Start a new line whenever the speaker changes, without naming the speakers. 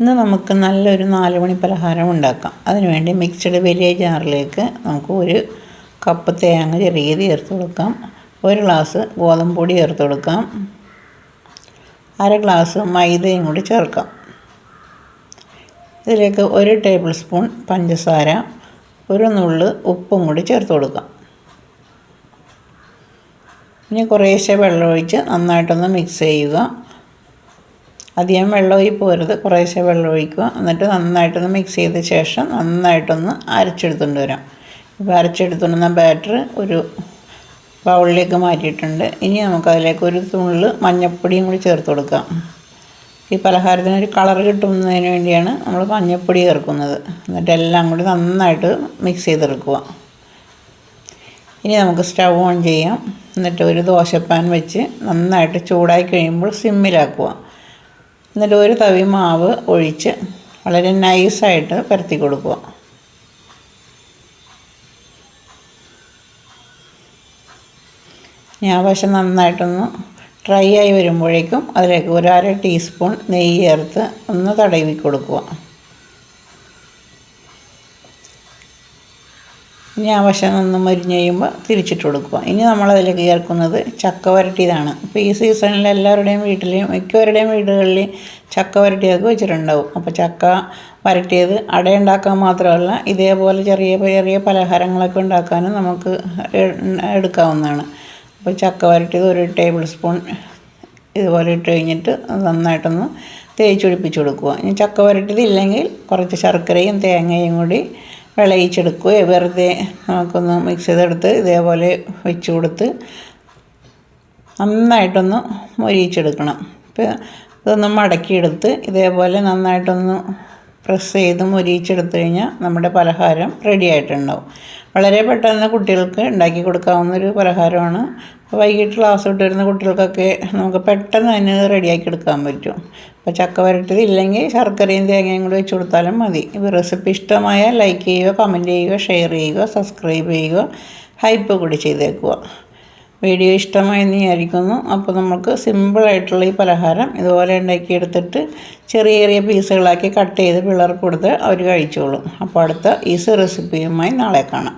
ഇന്ന് നമുക്ക് നല്ലൊരു നാല് മണി പലഹാരം ഉണ്ടാക്കാം. അതിനുവേണ്ടി മിക്സഡ് വലിയ ജാറിലേക്ക് നമുക്ക് ഒരു കപ്പ് തേങ്ങ ചെറിയ ചേർത്ത് കൊടുക്കാം. ഒരു ഗ്ലാസ് ഗോതമ്പ് പൊടി ചേർത്ത് കൊടുക്കാം. അര ഗ്ലാസ് മൈദയും കൂടി ചേർക്കാം. ഇതിലേക്ക് ഒരു ടേബിൾ സ്പൂൺ പഞ്ചസാര ഒരു നുള്ള് ഉപ്പും കൂടി ചേർത്ത് കൊടുക്കാം. ഇനി കുറേശ്ശെ വെള്ളമൊഴിച്ച് നന്നായിട്ടൊന്ന് മിക്സ് ചെയ്യുക. അധികം വെള്ളമായി പോരുത്. കുറേശ്ശെ വെള്ളം ഒഴിക്കുക. എന്നിട്ട് നന്നായിട്ടൊന്ന് മിക്സ് ചെയ്ത ശേഷം നന്നായിട്ടൊന്ന് അരച്ചെടുത്തുകൊണ്ട് വരാം. ഇപ്പോൾ അരച്ചെടുത്തുകൊണ്ടുവന്ന ബാറ്റർ ഒരു ബൗളിലേക്ക് മാറ്റിയിട്ടുണ്ട്. ഇനി നമുക്കതിലേക്ക് ഒരു തുള്ളി മഞ്ഞൾപ്പൊടിയും കൂടി ചേർത്ത് കൊടുക്കാം. ഈ പലഹാരത്തിന് ഒരു കളർ കിട്ടുന്നതിന് വേണ്ടിയാണ് നമ്മൾ മഞ്ഞൾപ്പൊടി ചേർക്കുന്നത്. എന്നിട്ട് എല്ലാം കൂടി നന്നായിട്ട് മിക്സ് ചെയ്തെടുക്കുക. ഇനി നമുക്ക് സ്റ്റവ് ഓൺ ചെയ്യാം. എന്നിട്ട് ഒരു ദോശപ്പാൻ വെച്ച് നന്നായിട്ട് ചൂടായി കഴിയുമ്പോൾ സിമ്മിലാക്കുക. എന്നിട്ട് ഒരു തവി മാവ് ഒഴിച്ച് വളരെ നൈസായിട്ട് പരത്തി കൊടുക്കുക. ഞാൻ പക്ഷെ നന്നായിട്ടൊന്ന് ഡ്രൈ ആയി വരുമ്പോഴേക്കും അതിലേക്ക് ഒരു അര ടീസ്പൂൺ നെയ്യ് ചേർത്ത് ഒന്ന് തടവി കൊടുക്കുക. ഇനി ആ വശം ഒന്ന് മരിഞ്ഞ് കഴിയുമ്പോൾ തിരിച്ചിട്ട് കൊടുക്കുക. ഇനി നമ്മളതിലേക്ക് ചേർക്കുന്നത് ചക്ക വരട്ടിയതാണ്. ഇപ്പോൾ ഈ സീസണിൽ എല്ലാവരുടെയും വീട്ടിൽ മിക്കവരുടെയും വീടുകളിൽ ചക്ക വരട്ടിയൊക്കെ വെച്ചിട്ടുണ്ടാവും. അപ്പോൾ ചക്ക വരട്ടിയത് അടയുണ്ടാക്കാൻ മാത്രമല്ല ഇതേപോലെ ചെറിയ ചെറിയ പലഹാരങ്ങളൊക്കെ ഉണ്ടാക്കാനും നമുക്ക് എടുക്കാവുന്നതാണ്. അപ്പോൾ ചക്ക വരട്ടിയത് ഒരു ടേബിൾ സ്പൂൺ ഇതുപോലെ ഇട്ട് കഴിഞ്ഞിട്ട് നന്നായിട്ടൊന്ന് തേച്ച് പിടിപ്പിച്ച് കൊടുക്കുക. ഇനി ചക്ക വരട്ടിയത് ഇല്ലെങ്കിൽ കുറച്ച് ശർക്കരയും തേങ്ങയും കൂടി വിളയിച്ചെടുക്കുകയോ വെറുതെ നമുക്കൊന്ന് മിക്സ് ചെയ്തെടുത്ത് ഇതേപോലെ വെച്ച് കൊടുത്ത് നന്നായിട്ടൊന്ന് മൊരിയിച്ചെടുക്കണം. ഇപ്പോൾ ഇതൊന്ന് മടക്കിയെടുത്ത് ഇതേപോലെ നന്നായിട്ടൊന്ന് പ്രസ് ചെയ്ത് മൊരിയിച്ചെടുത്ത് കഴിഞ്ഞാൽ നമ്മുടെ പലഹാരം റെഡി ആയിട്ടുണ്ടാവും. വളരെ പെട്ടെന്ന് കുട്ടികൾക്ക് ഉണ്ടാക്കി കൊടുക്കാവുന്ന ഒരു പലഹാരമാണ് വൈകിട്ട് ക്ലാസ് വിട്ട് വരുന്ന കുട്ടികൾക്കൊക്കെ നമുക്ക് പെട്ടെന്ന് തന്നെ റെഡിയാക്കി എടുക്കാൻ പറ്റും. അപ്പോൾ ചക്ക വരട്ടത് ഇല്ലെങ്കിൽ ശർക്കരയും തേങ്ങയും കൂടി വെച്ച് കൊടുത്താലും മതി. ഈ റെസിപ്പി ഇഷ്ടമായാൽ ലൈക്ക് ചെയ്യുക കമന്റ് ചെയ്യുക ഷെയർ ചെയ്യുക സബ്സ്ക്രൈബ് ചെയ്യുക ഹൈപ്പ് കൂടി ചെയ്തേക്കുക. വീഡിയോ ഇഷ്ടമായെന്ന് വിചാരിക്കുന്നു. അപ്പോൾ നമുക്ക് സിമ്പിളായിട്ടുള്ള ഈ പലഹാരം ഇതുപോലെ ഉണ്ടാക്കിയെടുത്തിട്ട് ചെറിയ ചെറിയ പീസുകളാക്കി കട്ട് ചെയ്ത് പിള്ളേർക്ക് കൊടുത്ത് അവർ കഴിച്ചോളും. അപ്പോൾ അടുത്ത ഈസി റെസിപ്പിയുമായി നാളെ കാണാം.